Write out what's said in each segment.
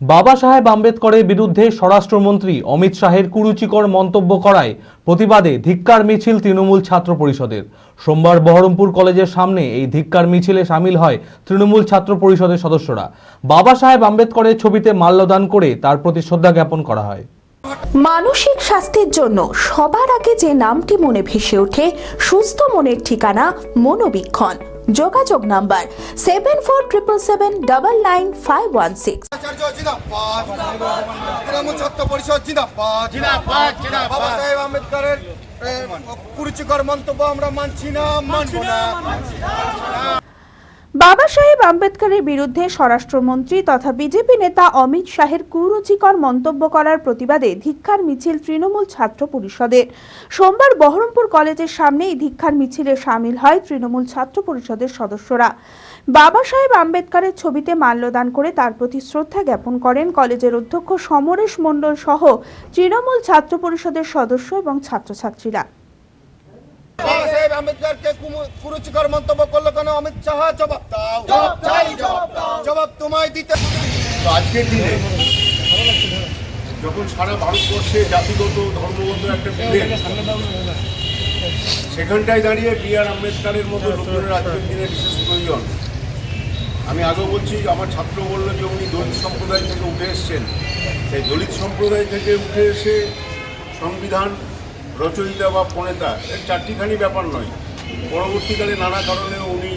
বাবা সাহেব আম্বেদকরের বিরুদ্ধে স্বরাষ্ট্রমন্ত্রী অমিত শাহের কুরুচিকর মন্তব্য করায় প্রতিবাদে ধিক্কার মিছিল তৃণমূল ছাত্র পরিষদের। সোমবার বহরমপুর কলেজের সামনে এই ধিক্কার মিছিলে সামিল হয় তৃণমূল ছাত্র পরিষদের সদস্যরা। বাবা সাহেব আম্বেদকরের ছবিতে মাল্যদান করে তার প্রতি শ্রদ্ধা জ্ঞাপন করা হয়। মানসিক স্বাস্থ্যের জন্য সবার আগে যে নামটি মনে ভেসে ওঠে, সুস্থ মনের ঠিকানা মনোবীক্ষণ। যোগাযোগ number seven four triple seven double nine five one six. ছাত্র পরিষদ। বাবা সাহেব আম্বেদকরের কুরুচিকর মন্তব্য আমরা মানছি না মানব না। বাবা সাহেব আম্বেদকরের বিরুদ্ধে স্বরাষ্ট্রমন্ত্রী তথা বিজেপি নেতা অমিত শাহের কুরুচিকর মন্তব্য করার প্রতিবাদে ধিক্ষার মিছিল তৃণমূল ছাত্র পরিষদের। সোমবার বহরমপুর কলেজের সামনে এই ধিক্ষার মিছিলে সামিল হয় তৃণমূল ছাত্র পরিষদের সদস্যরা। বাবা সাহেব আম্বেদকরের ছবিতে মাল্যদান করে তার প্রতি শ্রদ্ধা জ্ঞাপন করেন কলেজের অধ্যক্ষ সমরেশ মণ্ডল সহ তৃণমূল ছাত্র পরিষদের সদস্য এবং ছাত্রছাত্রীরা। বাবা সাহেব আম্বেদকরকে কুরুচিকর মন্তব্য করল কেন? অমিত শাহ জবাব দাও। জবাব তোমায় দিতে তো আজকের দিনে যখন সারা ভারতবর্ষে জাতিগত ধর্মগত একটা সেখানটায় দাঁড়িয়ে বি আর আম্বেদকারের মতো লোকজনের আজকের দিনে বিশেষ প্রয়োজন। আমি আগেও বলছি আমার ছাত্র বলল যে উনি দলিত সম্প্রদায় থেকে উঠে এসছেন। সেই দলিত সম্প্রদায় থেকে উঠে এসে সংবিধান রচয়িতা বা প্রণেতা এর চারটিখানি ব্যাপার নয়। পরবর্তীকালে নানা কারণে উনি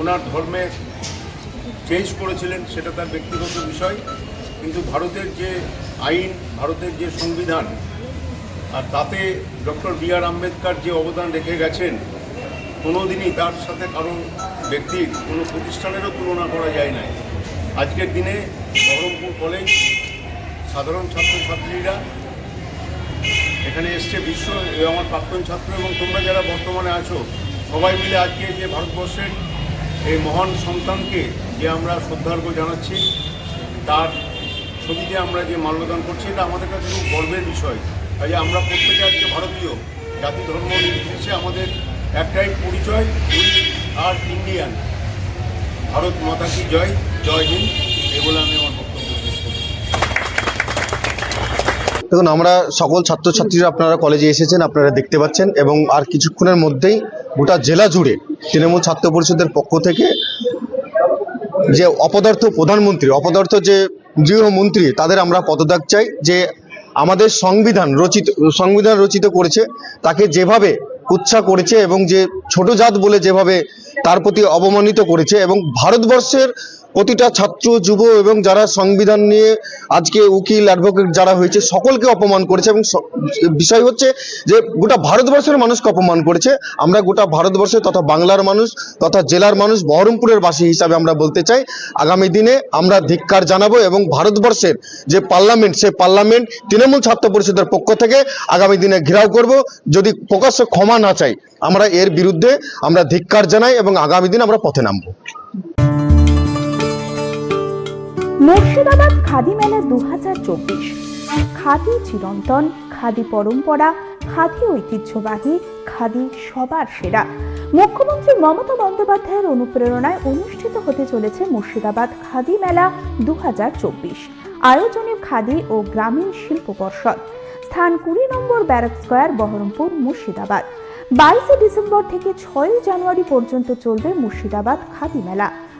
ওনার ধর্মে চেঞ্জ করেছিলেন, সেটা তার ব্যক্তিগত বিষয়। কিন্তু ভারতের যে আইন, ভারতের যে সংবিধান, আর তাতে ডক্টর বি আর আম্বেদকর যে অবদান রেখে গেছেন, কোনোদিনই তার সাথে কারও ব্যক্তির, কোনো প্রতিষ্ঠানেরও তুলনা করা যায় না আজকের দিনে বহরমপুর কলেজ, সাধারণ ছাত্রছাত্রীরা এখানে এসছে বিশ্ব আমার প্রাক্তন ছাত্র এবং তোমরা যারা বর্তমানে আছো, সবাই মিলে আজকে যে ভারতবর্ষের এই মহান সন্তানকে যে আমরা শ্রদ্ধার্ঘ্য জানাচ্ছি, তার ছবিতে আমরা যে মাল্যদান করছি, এটা আমাদের কাছে খুব গর্বের বিষয়। কাজে আমরা প্রত্যেকে আজকে ভারতীয়, জাতি, ধর্ম, নির্বিশেষে আমাদের একটাই পরিচয়, উই আর ইন্ডিয়ান। ভারত মাতা কি জয় জয় হিন্দ এই বলে আমি আমার দেখুন, আমরা সকল ছাত্রছাত্রীরা আপনারা কলেজে এসেছেন, আপনারা দেখতে পাচ্ছেন এবং আর কিছুক্ষণের মধ্যেই গোটা জেলা জুড়ে তৃণমূল ছাত্র পরিষদের পক্ষ থেকে যে অপদার্থ প্রধানমন্ত্রী, অপদার্থ যে গৃহমন্ত্রী, তাদের আমরা পদত্যাগ চাই যে আমাদের সংবিধান রচিত সংবিধান রচিত করেছে, তাকে যেভাবে কুচ্ছা করেছে এবং যে ছোট জাত বলে যেভাবে তার প্রতি অবমানিত করেছে এবং ভারতবর্ষের প্রতিটা ছাত্র, যুব এবং যারা সংবিধান নিয়ে আজকে উকিল অ্যাডভোকেট যারা হয়েছে, সকলকে অপমান করেছে এবং বিষয় হচ্ছে যে গোটা ভারতবর্ষের মানুষকে অপমান করেছে। আমরা গোটা ভারতবর্ষের তথা বাংলার মানুষ, তথা জেলার মানুষ, বহরমপুরের বাসী হিসাবে আমরা বলতে চাই, আগামী দিনে আমরা ধিক্কার জানাব এবং ভারতবর্ষের যে পার্লামেন্ট সেই পার্লামেন্ট তৃণমূল ছাত্র পরিষদের পক্ষ থেকে আগামী দিনে ঘেরাও করব। যদি প্রকাশ্য ক্ষমা না চাই, আমরা এর বিরুদ্ধে আমরা ধিক্কার জানাই এবং আগামী দিন আমরা পথে নামবো। মুর্শিদাবাদ খাদি মেলা দু হাজার চব্বিশ। খাদি চিরন্তন, খাদি পরম্পরা, খাদি ঐতিহ্যবাহী, খাদি সবার সেরা। মুখ্যমন্ত্রী মমতা বন্দ্যোপাধ্যায়ের অনুপ্রেরণায় অনুষ্ঠিত হতে চলেছে মুর্শিদাবাদ খাদি মেলা দু হাজার চব্বিশ। আয়োজনে খাদি ও গ্রামীণ শিল্প পর্ষদ। স্থান কুড়ি নম্বর ব্যারাক স্কোয়ার, বহরমপুর, মুর্শিদাবাদ। বাইশে ডিসেম্বর থেকে ছয়ই জানুয়ারি পর্যন্ত চলবে মুর্শিদাবাদ খাদি মেলা।